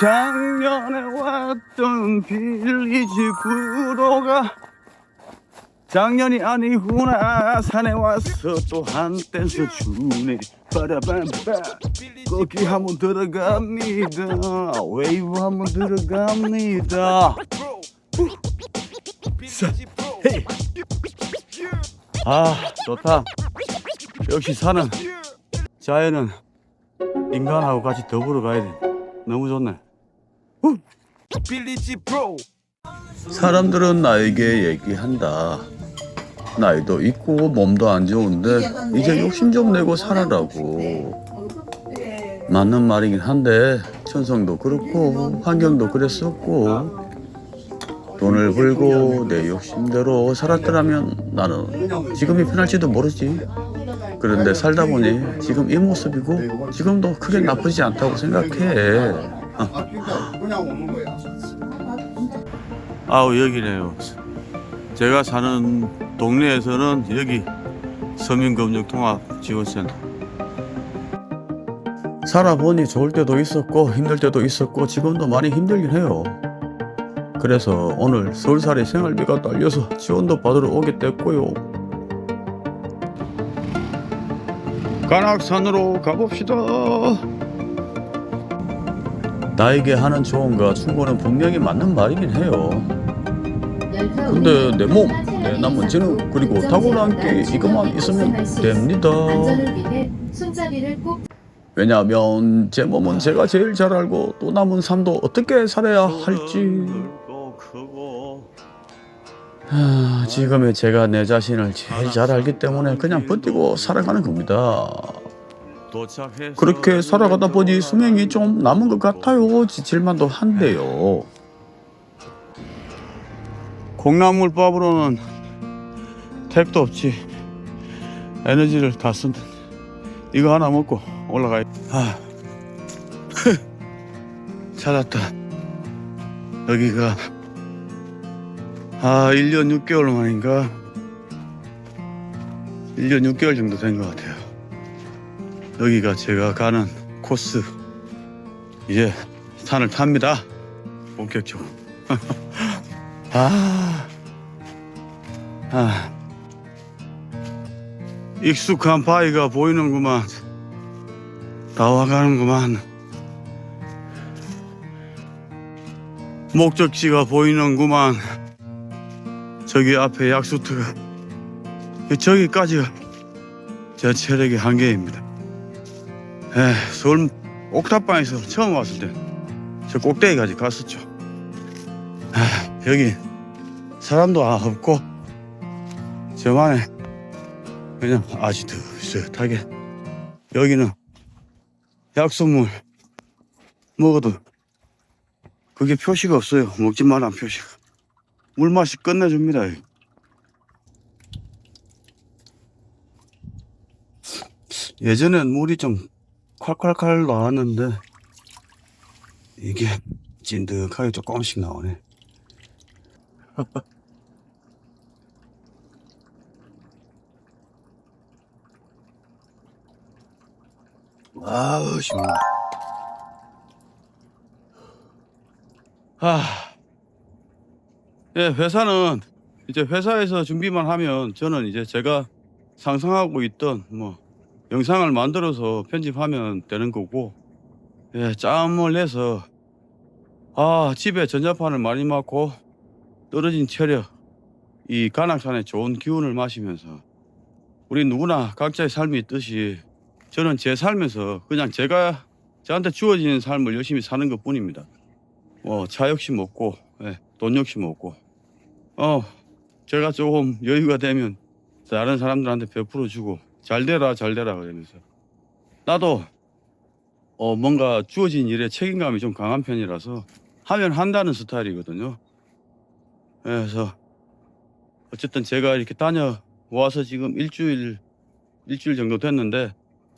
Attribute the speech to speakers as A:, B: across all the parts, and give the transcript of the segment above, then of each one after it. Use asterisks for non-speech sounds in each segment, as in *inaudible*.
A: 작년에 왔던 빌리지 구로가 작년이 아니구나. 산에 와서 또 한 댄스 주네 빠라밤빠 거기 한번 들어갑니다. 웨이브 한번 들어갑니다. 아 좋다. 역시 산은 자연은 인간하고 같이 더불어 가야 돼. 너무 좋네 사람들은 나에게 얘기한다. 나이도 있고 몸도 안 좋은데 이제 욕심 좀 내고 살아라고. 맞는 말이긴 한데 천성도 그렇고 환경도 그랬었고 돈을 벌고 내 욕심대로 살았더라면 나는 지금이 편할지도 모르지. 그런데 살다 보니 지금 이 모습이고 지금도 크게 나쁘지 않다고 생각해. *laughs*
B: 그냥 오는 거야.
A: 아우 여기네요. 제가 사는 동네에서는 여기 서민금융통합지원센터. 살아보니 좋을 때도 있었고 힘들 때도 있었고 지금도 많이 힘들긴 해요. 그래서 오늘 서울살이 생활비가 딸려서 지원도 받으러 오게 됐고요. 관악산으로 가봅시다. 나에게 하는 조언과 충고는 분명히 맞는 말이긴 해요.
C: 근데 내 몸, 내 남은 재능 그리고 탁월한 게 이것만 있으면
A: 됩니다. 왜냐하면 제 몸은 제가 제일 잘 알고 또 남은 삶도 어떻게 살아야 할지. 하, 지금의 제가 내 자신을 제일 잘 알기 때문에 그냥 버티고 살아가는 겁니다. 그렇게 살아가다 보니 수명이 좀 남은 것 같아요. 지칠만도 한데요. 콩나물밥으로는 택도 없지. 에너지를 다 쓴다. 이거 하나 먹고 올라가야. 아, *laughs* 찾았다. 여기가 아 1년 6개월 만인가 1년 6개월 정도 된 것 같아요. 여기가 제가 가는 코스. 이제 산을 탑니다. 본격적으로. *laughs* 아, 아, 익숙한 바위가 보이는구만. 나와가는구만. 목적지가 보이는구만. 저기 앞에 약수터가. 저기까지가 제 체력의 한계입니다. 에, 서울 옥탑방에서 처음 왔을 때 저 꼭대기까지 갔었죠. 아, 여기 사람도 없고 저만의 그냥 아주 느긋하게 여기는 약수물 먹어도 그게 표시가 없어요. 먹지 말란 표시가. 물 맛이 끝내줍니다. 예전엔 물이 좀 콸콸콸 나왔는데 이게 찐득하게 조금씩 나오네. *laughs* 아우 시원. 아, 예 회사는 이제 회사에서 준비만 하면 저는 이제 제가 상상하고 있던 뭐 영상을 만들어서 편집하면 되는 거고 예 짬을 내서 아 집에 전자파를 많이 맞고 떨어진 체력 이 관악산의 좋은 기운을 마시면서 우리 누구나 각자의 삶이 있듯이 저는 제 삶에서 그냥 제가 저한테 주어지는 삶을 열심히 사는 것 뿐입니다. 뭐 차 욕심 없고 예, 돈 욕심 없고 어 제가 조금 여유가 되면 다른 사람들한테 베풀어 주고 잘 되라 잘 되라 그러면서 나도 어 뭔가 주어진 일에 책임감이 좀 강한 편이라서 하면 한다는 스타일이거든요. 그래서 어쨌든 제가 이렇게 다녀와서 지금 일주일 일주일 정도 됐는데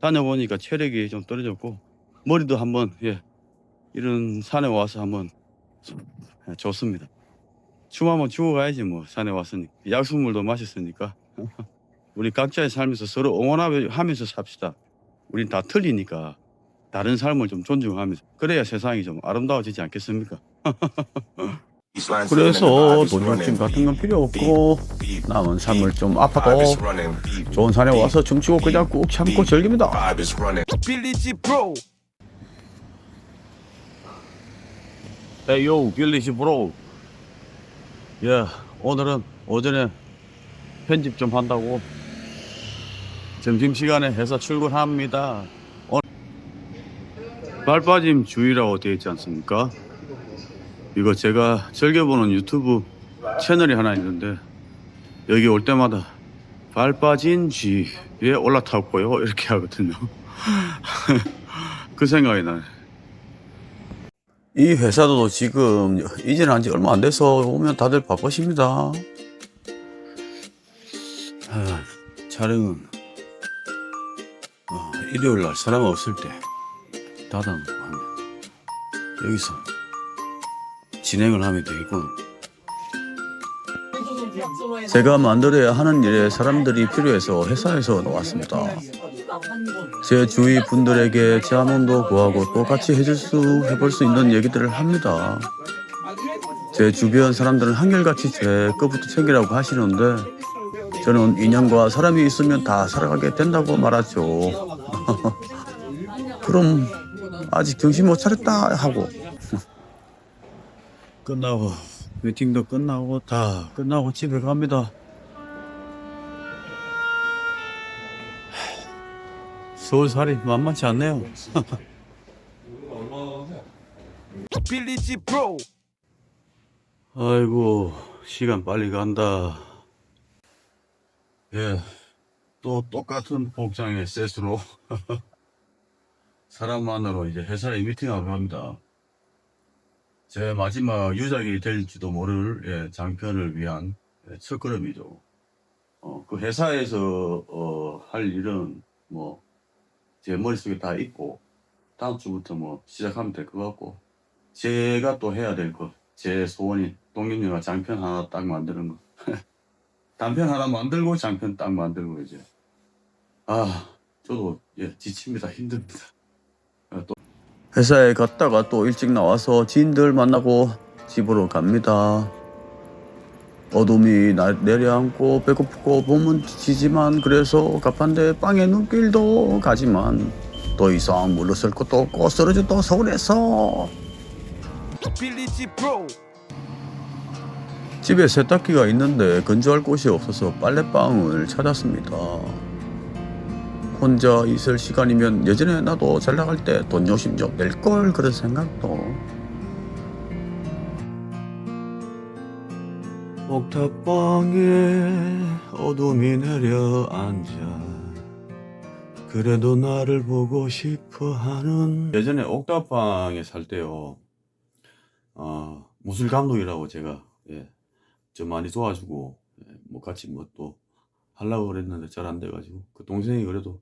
A: 다녀보니까 체력이 좀 떨어졌고 머리도 한번 예 이런 산에 와서 한번 예, 좋습니다. 춤 한번 추고 가야지 뭐 산에 왔으니까 약수물도 마셨으니까 *laughs* 우리 각자의 삶에서 서로 응원하면서 삽시다. 우린 다 틀리니까 다른 삶을 좀 존중하면서 그래야 세상이 좀 아름다워지지 않겠습니까? *laughs*
C: 그래서 돈 욕심 같은 건 필요 없고 남은 삶을 좀 아파도 좋은 산에 와서 춤추고 그냥 꾹 참고 즐깁니다.
A: 에이요 빌리시 브로. 예 오늘은 오전에 편집 좀 한다고 점심시간에 회사 출근합니다. 오늘 발빠짐 주의라고 되어 있지 않습니까? 이거 제가 즐겨보는 유튜브 채널이 하나 있는데 여기 올 때마다 발빠진 쥐에 올라탔고요. *laughs* 이렇게 하거든요. *laughs* 그 생각이 나네
C: 이 회사도 지금 이전한 지 얼마 안 돼서 오면 다들 바쁘십니다.
A: 아, 촬영은 어, 일요일 날 사람 없을 때 닫아놓고 하면 여기서 진행을 하면 되겠군.
C: 제가 만들어야 하는 일에 사람들이 필요해서 회사에서 나왔습니다. 제 주위 분들에게 제 한번도 구하고 또 같이 해줄 수 해볼 수 있는 얘기들을 합니다. 제 주변 사람들은 한결같이 제 것부터 챙기라고 하시는데 저는 인연과 사람이 있으면 다 살아가게 된다고 말하죠. *laughs* 그럼 아직 정신 못 차렸다 하고 *laughs*
A: 끝나고 미팅도 끝나고 다 끝나고 집에 갑니다. *sighs* 서울살이 만만치 않네요. *laughs*
D: 빌리지 브로
A: 아이고 시간 빨리 간다. 예, 또 똑같은 복장의 셋으로 *laughs* 사람만으로 이제 회사에 미팅하고 갑니다. 제 마지막 유작이 될지도 모를 예, 장편을 위한 예, 첫걸음이죠. 어, 그 회사에서 어, 할 일은 뭐 제 머릿속에 다 있고 다음 주부터 뭐 시작하면 될 것 같고 제가 또 해야 될 것, 제 소원이 동영영화 장편 하나 딱 만드는 거. *laughs* 단편 하나 만들고 장편 딱 만들고 이제. 아, 저도 예, 지칩니다. 힘듭니다.
C: 회사에 갔다가 또 일찍 나와서 지인들 만나고 집으로 갑니다. 어둠이 날 내려앉고 배고프고 몸은 지지만 그래서 갑한데 빵에 눈길도 가지만 더 이상 물러설 것도 없고 쓰러져도 서운해서 집에 세탁기가 있는데 건조할 곳이 없어서 빨래방을 찾았습니다. 혼자 있을 시간이면 예전에 나도 잘 나갈 때 돈 욕심 좀 낼 걸 그런 생각도.
A: 옥탑방에 어둠이 내려앉아 그래도 나를 보고 싶어 하는 예전에 옥탑방에 살 때요. 어, 무술 감독이라고 제가 예, 좀 많이 도와주고 예, 뭐 같이 뭐 또 하려고 그랬는데 잘 안 돼가지고 그 동생이 그래도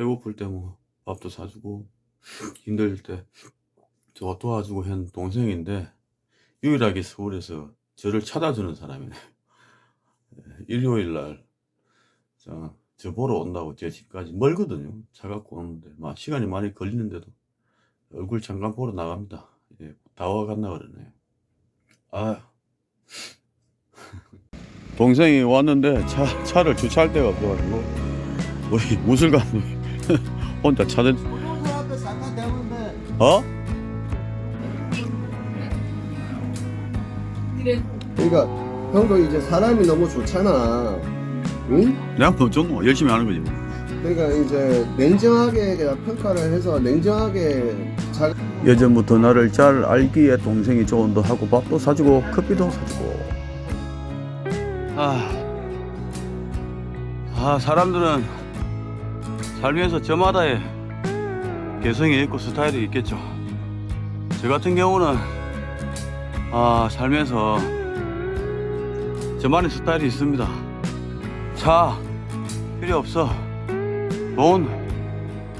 A: 배고플 때 뭐 밥도 사주고 힘들 때저 도와주고 한 동생인데 유일하게 서울에서 저를 찾아주는 사람이네. 예, *laughs* 일요일 날, 저, 저 보러 온다고 제 집까지 멀거든요. 차 갖고 오는데, 막 시간이 많이 걸리는데도 얼굴 잠깐 보러 나갑니다. 예, 다 와갔나 그러네요. 아 *laughs* 동생이 왔는데 차, 차를 주차할 데가 없어가지고, 우리 무술 감독이 *laughs* 혼자 차들, 어?
B: 그러니까 형도 이제 사람이 너무 좋잖아. 응?
A: 내가 뭐좀 열심히 하는 거지. 뭐.
B: 그러니까 이제 냉정하게 그냥 평가를 해서 냉정하게 잘
C: 예전부터 나를 잘 알기에 동생이 조언도 하고 밥도 사주고 커피도 사주고
A: 아, 아 사람들은 살면서 저마다의 개성이 있고 스타일이 있겠죠. 저 같은 경우는 아 살면서 저만의 스타일이 있습니다. 차 필요 없어. 돈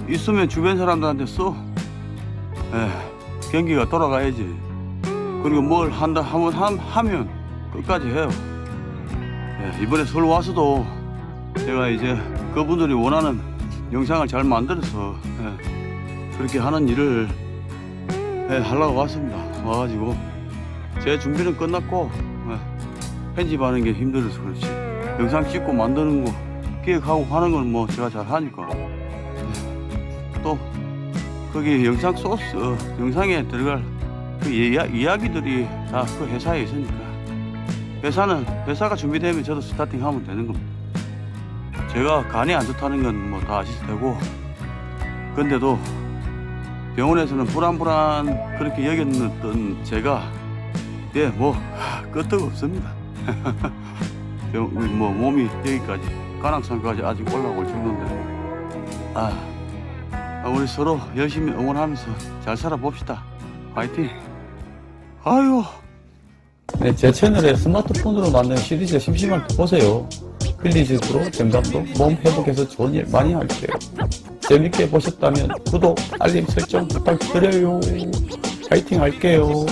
A: 있으면 주변 사람들한테 써. 예, 경기가 돌아가야지. 그리고 뭘 한다 하면 함- 하면 끝까지 해요. 예, 이번에 서울 와서도 제가 이제 그분들이 원하는 영상을 잘 만들어서 예, 그렇게 하는 일을 예, 하려고 왔습니다. 와가지고 제 준비는 끝났고 예, 편집하는 게 힘들어서 그렇지 영상 찍고 만드는 거 기획하고 하는 건 뭐 제가 잘 하니까 예, 또 거기 영상 소스 어, 영상에 들어갈 그 이야, 이야기들이 다 그 회사에 있으니까 회사는 회사가 준비되면 저도 스타팅하면 되는 겁니다. 제가 간이 안 좋다는 건 뭐 다 아실 테고 근데도 병원에서는 불안불안 그렇게 여겼던 제가 예뭐 끄떡 없습니다. *laughs* 병- 뭐 몸이 여기까지 가랑산까지 아직 올라올 정도인데 아 아, 우리 서로 열심히 응원하면서 잘 살아봅시다. 화이팅. 아유.
C: 네, 제 채널에 스마트폰으로 만든 시리즈 심심할 때 보세요. 빌리지 프로 정감독 몸 회복해서 좋은 일 많이 할게요. 재밌게 보셨다면 구독, 알림 설정 부탁드려요. 파이팅 할게요.